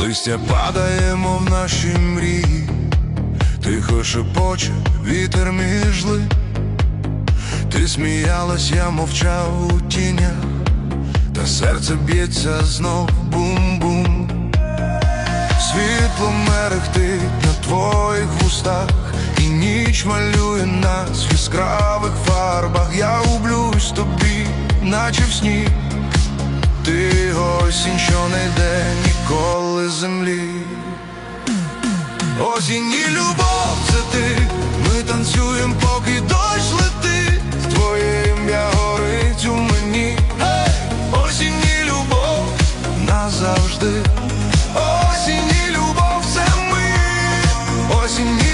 листя падаємо в наші мрії, тихо шепоче вітер міжли. Ти сміялась, я мовчав у тінях, та серце б'ється знов бум-бум. Світло мерехтить на твоїх вустах, і ніч малює нас в яскравих фарбах. Я гублюсь тобі, наче в сні. Ти осінь, що не йде Осінь і любов, це ти, ми танцюємо, поки дощ летить. Твоє ім'я горить у мені, hey! осінь і любов назавжди, осінь і любов, це ми, осінь і